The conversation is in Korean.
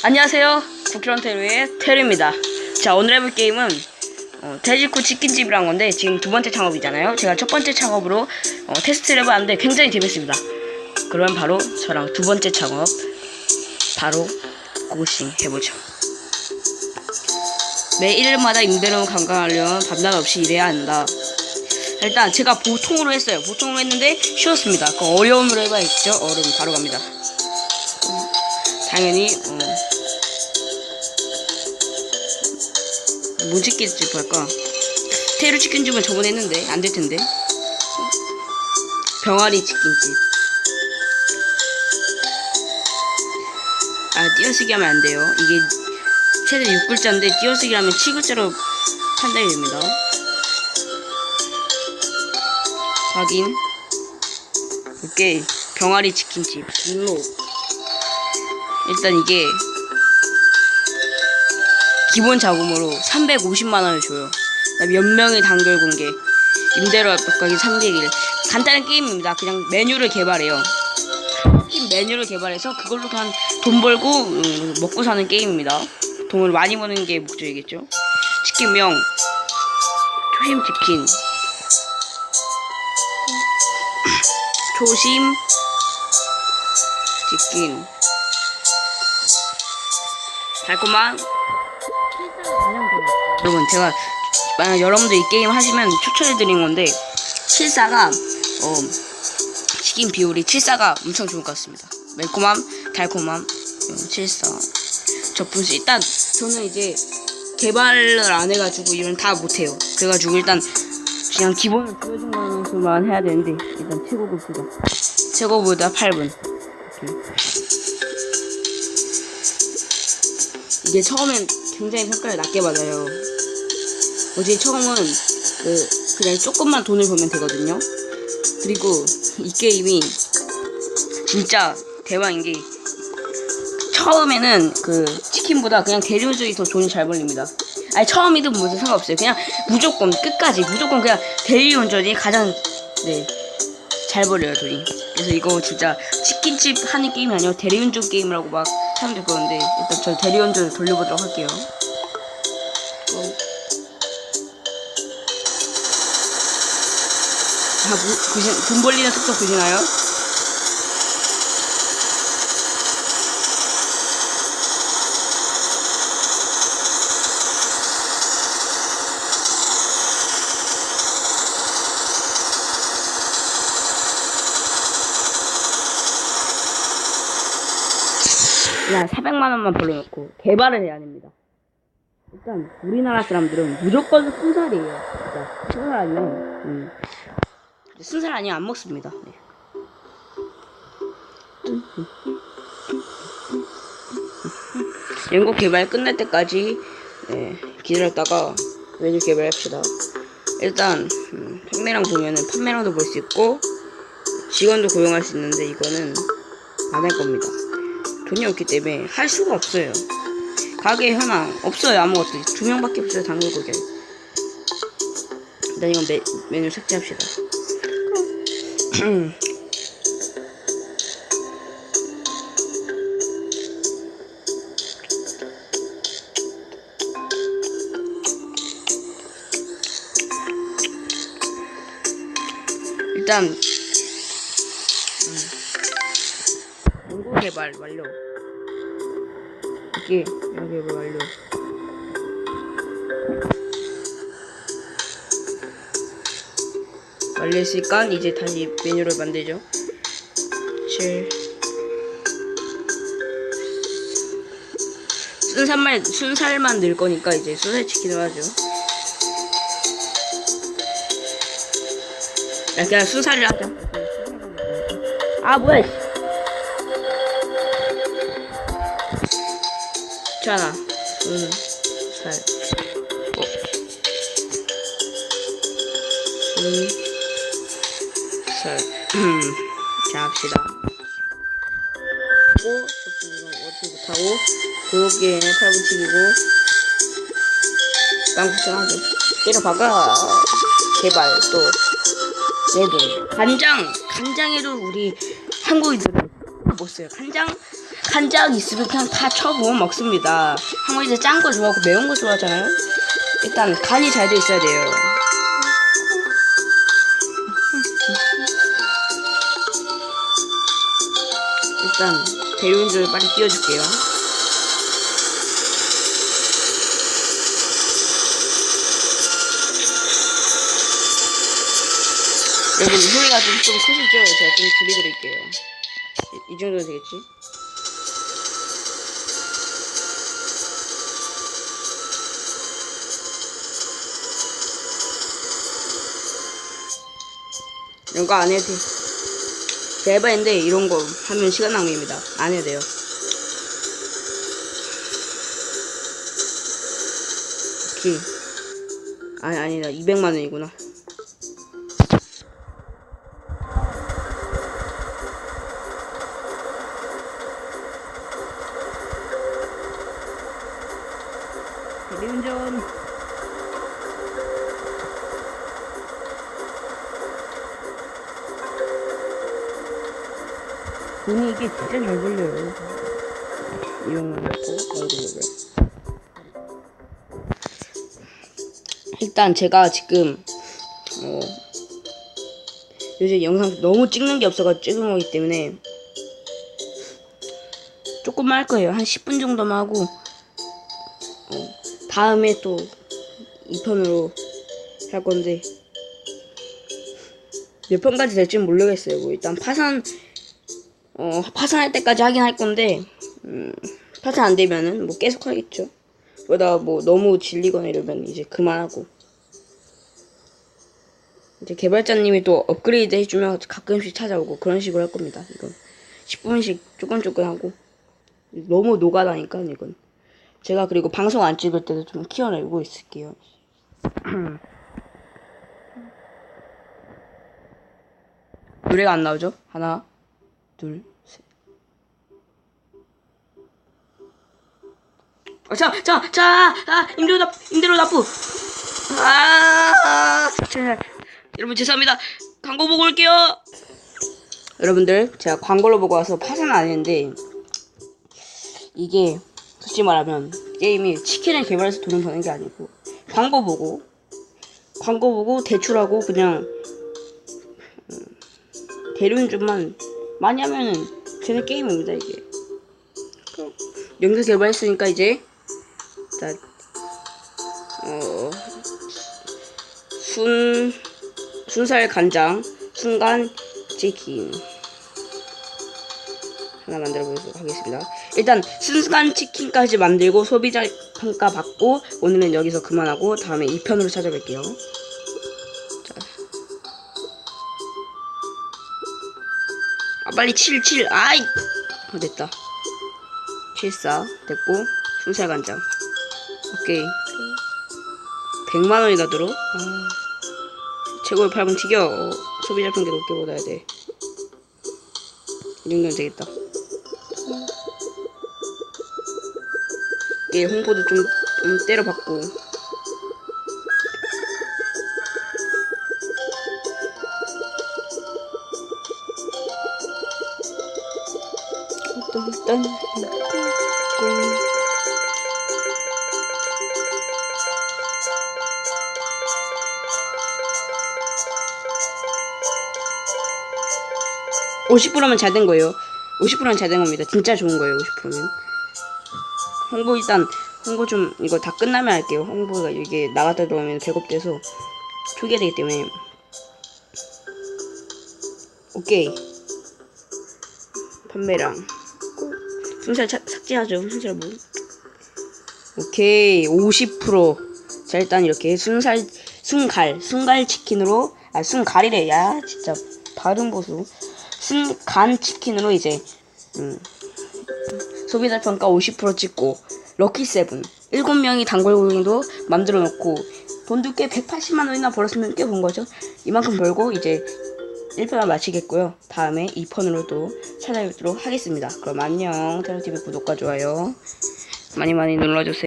안녕하세요. 국기런테루의 테루입니다. 자, 오늘 해볼 게임은 어, 돼지코 치킨집이란 건데 지금 두 번째 창업이잖아요. 제가 첫 번째 창업으로 어, 테스트를 해봤는데 굉장히 재밌습니다. 그러면 바로 저랑 두 번째 창업 바로 고싱 해보죠. 매 일마다 임대료 감가하려면 밤낮 없이 일해야 한다. 일단 제가 보통으로 했어요. 보통으로 했는데 쉬웠습니다. 그 어려움으로 해봐야겠죠. 어려움 바로 갑니다. 당연히 어, 뭐 치킨집 할까? 테루 치킨집은 저번에 했는데 안 될 텐데. 병아리 치킨집. 아 띄어쓰기 하면 안 돼요. 이게 최대 6글자인데 띄어쓰기 하면 7글자로 판단이 됩니다. 확인. 오케이. 병아리 치킨집. 등록. 일단 이게 기본 자금으로 350만 원을 줘요. 그다음에 몇 명의 단결 공개, 임대료 압박하기 3개길. 간단한 게임입니다. 그냥 메뉴를 개발해요. 치킨 메뉴를 개발해서 그걸로 돈 벌고 음, 먹고 사는 게임입니다. 돈을 많이 버는 게 목적이겠죠. 치킨명 초심 치킨 초심 치킨 달콤한 여러분 제가 만약 여러분들 이 게임 하시면 추천해 드린 건데 74가 어 치킨 비율이 74가 엄청 좋을 것 같습니다. 매콤함 달콤함 어, 74 저분수 일단 저는 이제 개발을 안 해가지고 이런 다 못해요. 그래가지고 일단 그냥 기본을 보여준 것만 해야 되는데 일단 최고급 그거 최고보다 8분. 이게 처음엔 굉장히 평가를 낮게 받아요. 어제 처음은 그 그냥 조금만 돈을 벌면 되거든요. 그리고 이 게임이 진짜 대박인 게 처음에는 그 치킨보다 그냥 대리운전이 더 돈이 잘 벌립니다. 아니 처음이든 뭐든 상관없어요. 그냥 무조건 끝까지 무조건 그냥 대리운전이 가장 네잘 벌려요 돈이. 그래서 이거 진짜 치킨집 하는 게임이 아니고 대리운전 게임이라고 막 사람들 그러는데 일단 저 대리운전을 돌려보도록 할게요. 어. 자, 무, 보시, 돈 벌리는 속도 보시나요? 그냥 400만 원만 벌어놓고 개발을 해야 됩니다. 일단 우리나라 사람들은 무조건 순살이에요. 진짜 순살 아니면 음. 순살 아니면 안 먹습니다. 네. 연구 개발 끝날 때까지 네, 기다렸다가 메뉴 개발합시다. 일단 음, 판매량 보면은 판매량도 볼 수 있고 직원도 고용할 수 있는데 이거는 안 할 겁니다. 돈이 없기 때문에 할 수가 없어요. 가게 현황 없어요 아무것도 두 명밖에 없어요 당근 고객. 일단 이건 메, 메뉴 삭제합시다. 일단 연구 개발 완료. 이게 연구 개발 완료. 완료했으니까 이제 다시 메뉴를 만들죠. 7 순살만 순살만 넣을 거니까 이제 순살 치킨을 하죠. 야, 그냥 순살을 하자. 아 뭐야? 씨. 있잖아. 응. 살. 어. 응. 살. 음. 자, 합시다. 고, 저분은 어디 못하고, 고기에는 8분치기고, 빵부터 하죠. 때려 박아. 개발, 또, 내돈. 간장! 간장에도 우리 한국인들은 못 써요. 간장? 한장 있으면 그냥 다 쳐부어 먹습니다. 이제 짠거 좋아하고 매운 거 좋아하잖아요. 일단 간이 잘 돼 있어야 돼요. 일단 대리운전을 빨리 띄워줄게요. 여러분 소리가 좀, 좀 크시죠? 제가 좀 줄여드릴게요. 이, 이 정도면 되겠지? 이런 거안 해도 돼. 해봤는데 이런 거 하면 시간 낭비입니다. 안 해도 돼요. 오케이. 아니, 아니다. 200만 원이구나. 돈이 이게 진짜 잘 벌려요. 이런 거 넣고 얼굴을. 일단 제가 지금 어, 요새 영상 너무 찍는 게 없어가지고 찍은 거기 때문에 조금만 할 거예요. 한 10분 정도만 하고 어, 다음에 또 2편으로 할 건데 몇 편까지 될지는 모르겠어요. 뭐 일단 파산 어, 파산할 때까지 하긴 할 건데, 음, 파산 안 되면은 뭐 계속 하겠죠. 그러다 뭐 너무 질리거나 이러면 이제 그만하고. 이제 개발자님이 또 업그레이드 해주면 가끔씩 찾아오고 그런 식으로 할 겁니다. 이건 10분씩 조금 조금 하고. 너무 노가다니까, 이건. 제가 그리고 방송 안 찍을 때도 좀 키워내고 있을게요. 노래가 안 나오죠? 하나, 둘, 셋. 어, 자, 자, 자, 아, 임대로 납, 임대로 납부. 아, 자, 여러분 죄송합니다. 광고 보고 올게요. 여러분들, 제가 광고를 보고 와서 안 했는데, 이게, 솔직히 말하면, 게임이 치킨을 개발해서 돈을 버는 게 아니고, 광고 보고, 광고 보고 대출하고, 그냥, 대리운전만 많이 하면은 되는 게임입니다 이게. 그럼. 영상 개발했으니까 이제. 자, 어, 순 순살 간장 순간 치킨 하나 만들어 보도록 하겠습니다. 일단 순간 치킨까지 만들고 소비자 평가 받고 오늘은 여기서 그만하고 다음에 2편으로 찾아뵐게요 빨리 7 7 아이. 어, 됐다. 74 됐고 순살 간장. 오케이. 100만원이나 들어. 아, 최고의 팔분 튀겨. 어, 소비자 평가 높게 받아야 돼 이 정도면 되겠다. 예 홍보도 좀, 좀 때려받고 딴, 딴, 딴. (50%면 잘 된 거예요) (50%는 잘 된 겁니다) 진짜 좋은 거예요 (50%면) 홍보 일단 홍보 좀 이거 다 끝나면 할게요. 홍보가 이게 나갔다 들어오면 배급돼서 초기화 되기 때문에. 오케이. 판매량 순살 차- 삭제하죠. 순살 뭐. 오케이. 50%자 일단 이렇게 순살 순갈 순갈 치킨으로 아 순갈이래. 야 진짜 발음 보수. 순간 치킨으로 이제 음, 소비자 평가 50% 찍고 럭키 세븐. 7명이 단골 고객도 만들어 놓고 돈도 꽤 180만 원이나 벌었으면 꽤본 거죠. 이만큼 벌고 이제 1편을 마치겠고요. 다음에 2편으로 또 찾아뵙도록 하겠습니다. 그럼 안녕. 테러TV 구독과 좋아요 많이 많이 눌러주세요.